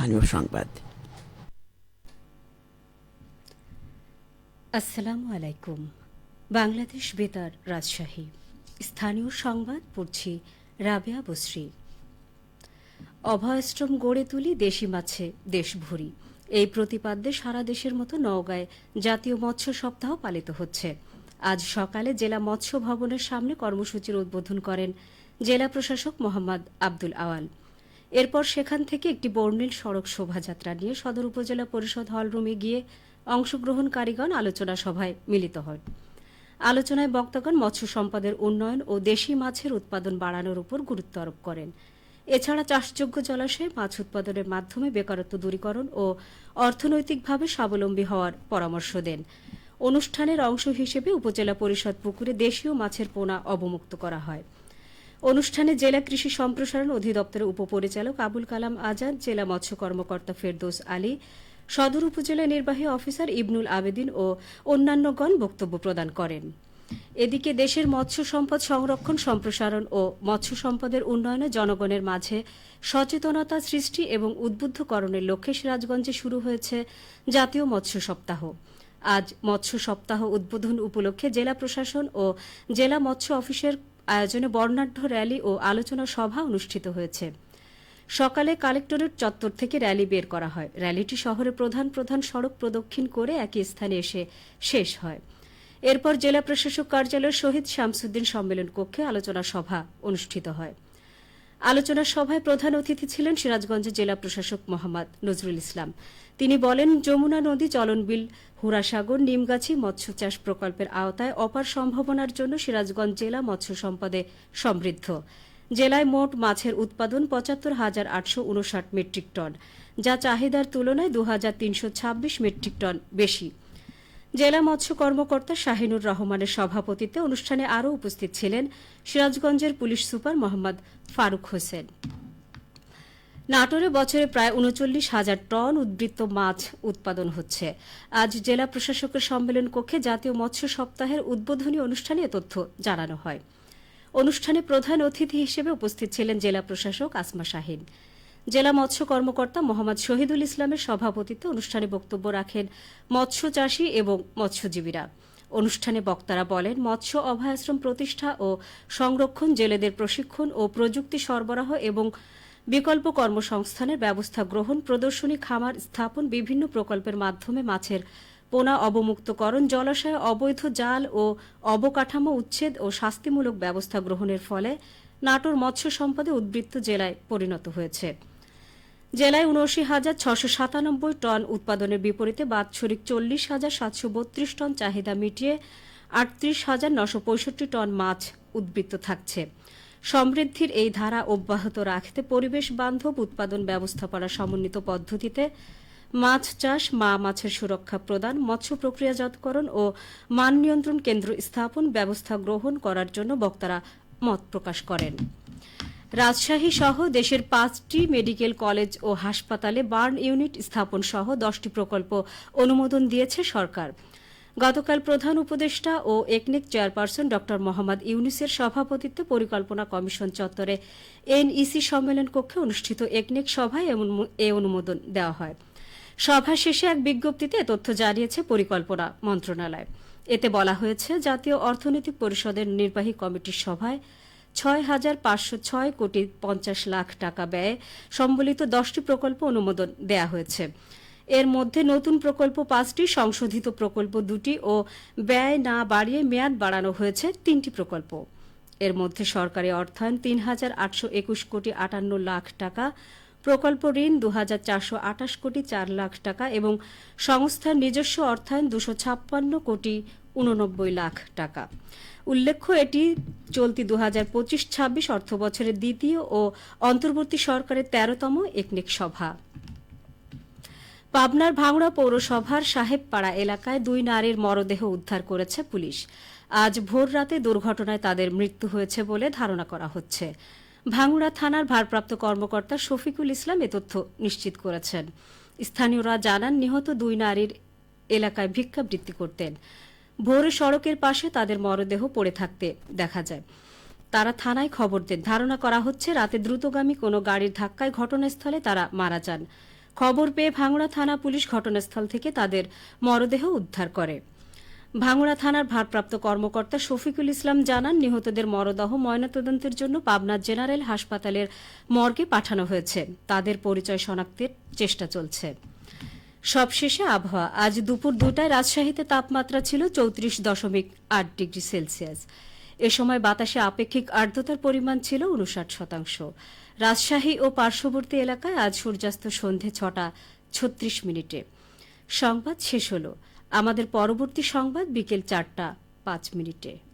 স্থানীয় সংবাদ। আসসালামু আলাইকুম। বাংলাদেশ বেতার রাজশাহী। স্থানীয় সংবাদ পড়ছি রাবেয়া বসরি। অভয়াশ্রম গড়ে তুলি দেশি মাছে দেশ ভরি এই প্রতিপাদ্যে সারা দেশের মতো নওগাঁয় জাতীয় মৎস্য সপ্তাহ পালিত হচ্ছে। আজ সকালে জেলা মৎস্য ভবনের সামনে কর্মসূচির উদ্বোধন করেন জেলা প্রশাসক মোহাম্মদ আব্দুল আওয়াল। এরপর সেখান থেকে একটি বর্ণিল সড়ক শোভাযাত্রা নিয়ে সদর উপজেলা পরিষদ হলরুমে গিয়ে অংশগ্রহণকারীগণ আলোচনা সভায় মিলিত হয় আলোচনায় বক্তাগণ মৎস্য সম্পদের উন্নয়ন ও দেশি মাছের উৎপাদন বাড়ানোর উপর গুরুত্ব আরোপ করেন। এছাড়া চাষযোগ্য জলাশয়ে মাছ উৎপাদনের মাধ্যমে বেকারত্ব দূরীকরণ ও অর্থনৈতিকভাবে স্বাবলম্বী হওয়ার পরামর্শ দেন। অনুষ্ঠানের অংশ হিসেবে উপজেলা পরিষদ পুকুরে দেশীয় মাছের পোনা অবমুক্ত করা হয়। অনুষ্ঠানে জেলা কৃষি সম্প্রসারণ অধিদপ্তরের উপপরিচালক আবুল কালাম আজাদ, জেলা মৎস্য কর্মকর্তা ফেরদৌস আলী, সদর উপজেলা নির্বাহী অফিসার ইবনুল আবেদিন ও অন্যান্যগণ বক্তব্য প্রদান করেন। এদিকে দেশের মৎস্য সম্পদ সংরক্ষণ, সম্প্রসারণ ও মৎস্য সম্পদের উন্নয়নে জনগণের মাঝে সচেতনতা সৃষ্টি এবং উদ্বুদ্ধকরণের লক্ষ্যে সিরাজগঞ্জে শুরু হয়েছে জাতীয় মৎস্য সপ্তাহ। আজ মৎস্য সপ্তাহ উদ্বোধন উপলক্ষে জেলা প্রশাসন ও জেলা মৎস্য অফিসের আয়োজনে বর্ণাঢ্য র্যালি ও আলোচনা সভা অনুষ্ঠিত হয়েছে। সকালে কালেক্টরেট চত্বর থেকে র্যালি বের করা হয়। র্যালিটি শহরে প্রধান প্রধান সড়ক প্রদক্ষিণ করে একই স্থানে এসে শেষ হয়। এরপর জেলা প্রশাসক কার্যালয়ের শহীদ শামসুদ্দিন সম্মেলন কক্ষে আলোচনা সভা অনুষ্ঠিত হয়। আলোচনা সভায় প্রধান অতিথি ছিলেন সিরাজগঞ্জের জেলা প্রশাসক মোহাম্মদ নজরুল ইসলাম। তিনি বলেন, যমুনা নদী চলনবিল হুরাসাগর, নিমগাছি মৎস্য চাষ প্রকল্পের আওতায় অপার সম্ভাবনার জন্য সিরাজগঞ্জ জেলা মৎস্য সম্পদে সমৃদ্ধ। জেলায় মোট মাছের উৎপাদন পঁচাত্তর হাজার আটশো উনষাট মেট্রিক টন, যা চাহিদার তুলনায় দু হাজার তিনশো ছাব্বিশ মেট্রিক টন বেশি। জেলা মৎস্য কর্মকর্তা শাহিনুর রহমানের সভাপতিত্বে অনুষ্ঠানে আরও উপস্থিত ছিলেন সিরাজগঞ্জের পুলিশ সুপার মোহাম্মদ ফারুক হোসেন। নাটোরে বছরে প্রায় উনচল্লিশ হাজার টন উদ্বৃত্ত মাছ উৎপাদন হচ্ছে। আজ জেলা প্রশাসকের সম্মেলন কক্ষে জাতীয় মৎস্য সপ্তাহের উদ্বোধনী অনুষ্ঠানে তথ্য জানানো হয়। অনুষ্ঠানে প্রধান অতিথি হিসেবে উপস্থিত ছিলেন জেলা প্রশাসক আসমা শাহিন। জেলা মৎস্য কর্মকর্তা মোহাম্মদ শহীদুল ইসলামের সভাপতিত্বে অনুষ্ঠানে বক্তব্য রাখেন মৎস্য চাষী এবং মৎস্যজীবীরা। অনুষ্ঠানে বক্তারা বলেন, মৎস্য অভয়াশ্রম প্রতিষ্ঠা ও সংরক্ষণ জেলেদের প্রশিক্ষণ ও প্রযুক্তি সরবরাহ এবং বিকল্প কর্মসংস্থানের ব্যবস্থা গ্রহণ, প্রদর্শনী, খামার স্থাপন, বিভিন্ন প্রকল্পের মাধ্যমে মাছের পোনা অবমুক্তকরণ, জলাশয়ে অবৈধ জাল ও অবকাঠামো উচ্ছেদ ও শাস্তিমূলক ব্যবস্থা গ্রহণের ফলে নাটোর মৎস্য সম্পদে উদ্বৃত্ত জেলায় পরিণত হয়েছে। জেলায় উনআশি হাজার ছশো সাতানব্বই টন উৎপাদনের বিপরীতে বাৎসরিক চল্লিশ হাজার সাতশো বত্রিশ টন চাহিদা মিটিয়ে আটত্রিশ হাজার নশো পঁয়ষট্টি টন মাছ উদ্বৃত্ত থাকছে। সমৃদ্ধির এই ধারা অব্যাহত রাখতে পরিবেশ বান্ধব উৎপাদন ব্যবস্থাপনা সমন্বিত পদ্ধতিতে মাছ চাষ, মা মাছের সুরক্ষা প্রদান, মৎস্য প্রক্রিয়াজাতকরণ ও মান নিয়ন্ত্রণ কেন্দ্র স্থাপন ব্যবস্থা গ্রহণ করার জন্য বক্তারা মত প্রকাশ করেন। রাজশাহী সহ দেশের পাঁচটি মেডিকেল কলেজ ও হাসপাতালে বার্ন ইউনিট স্থাপন সহ দশটি প্রকল্প অনুমোদন দিয়েছে সরকার। গতকাল প্রধান উপদেষ্টা ও একনেক চেয়ারপারসন ড. মোহাম্মদ ইউনুসের সভাপতিত্বে পরিকল্পনা কমিশন চত্বরে এনইসি সম্মেলন কক্ষে অনুষ্ঠিত একনেক সভায় এ অনুমোদন দেওয়া হয়। সভা শেষে এক বিজ্ঞপ্তিতে তথ্য জানিয়েছে পরিকল্পনা মন্ত্রণালয়। এতে বলা হয়েছে, জাতীয় অর্থনৈতিক পরিষদের নির্বাহী কমিটির সভায় ছয় হাজার পাঁচশো ছয় কোটি পঞ্চাশ লাখ টাকা ব্যয়ে সম্বলিত দশটি প্রকল্প অনুমোদন দেয়া হয়েছে। এর মধ্যে নতুন প্রকল্প পাঁচটি, সংশোধিত প্রকল্প দুটি ও ব্যয় না বাড়িয়ে মেয়াদ বাড়ানো হয়েছে তিনটি প্রকল্প। এর মধ্যে সরকারি অর্থায়ন তিন হাজার আটশো একুশ কোটি আটান্ন লাখ টাকা, প্রকল্প ঋণ দু হাজার চারশো আটাশ কোটি চার লাখ টাকা এবং সংস্থার নিজস্ব অর্থায়ন দুশো ছাপ্পান্ন কোটি উননব্বই লাখ টাকা। উল্লেখ্য, এটি চলতি দু হাজার পঁচিশ ছাব্বিশ অর্থ বছরের দ্বিতীয় ও অন্তর্বর্তী সরকারের তেরোতম একনেক সভা। পাবনার ভাঙড়া পৌরসভার সাহেবপাড়া এলাকায় দুই নারীর মরদেহ উদ্ধার করেছে পুলিশ। আজ ভোর রাতে দুর্ঘটনায় তাদের মৃত্যু হয়েছে বলে ধারণা করা হচ্ছে। ভাঙুড়া থানার ভারপ্রাপ্ত কর্মকর্তা শফিকুল ইসলাম এ তথ্য নিশ্চিত করেছেন। স্থানীয়রা জানান, নিহত দুই নারীর এলাকায় ভিক্ষাবৃত্তি করতেন। ভোরে সড়কের পাশে তাদের মরদেহ পড়ে থাকতে দেখা যায়। তারা থানায় খবর দেন। ধারণা করা হচ্ছে, রাতে দ্রুতগামী কোনো গাড়ির ধাক্কায় ঘটনাস্থলে তারা মারা যান। খবর পেয়ে ভাঙড়া থানা পুলিশ ঘটনাস্থল থেকে তাদের মরদেহ উদ্ধার করে। ভাঙড়া থানার ভারপ্রাপ্ত কর্মকর্তা শফিকুল ইসলাম জানান, নিহতদের মরদেহ ময়নাতদন্তের জন্য পাবনা জেনারেল হাসপাতালের মর্গে পাঠানো হয়েছে। তাদের পরিচয় শনাক্তের চেষ্টা চলছে। সবশেষে আবহাওয়া। আজ দুপুর দুটায় রাজশাহীতে তাপমাত্রা ছিল চৌত্রিশ দশমিক আট ডিগ্রি সেলসিয়াস। এ সময় বাতাসে আপেক্ষিক আর্দ্রতার পরিমাণ ছিল উনষাট শতাংশ। রাজশাহী ও পার্শ্ববর্তী এলাকায় আজ সূর্যাস্ত সন্ধে ছটা ছত্রিশ মিনিটে। সংবাদ শেষ হল। আমাদের পরবর্তী সংবাদ বিকেল চারটা পাঁচ মিনিটে।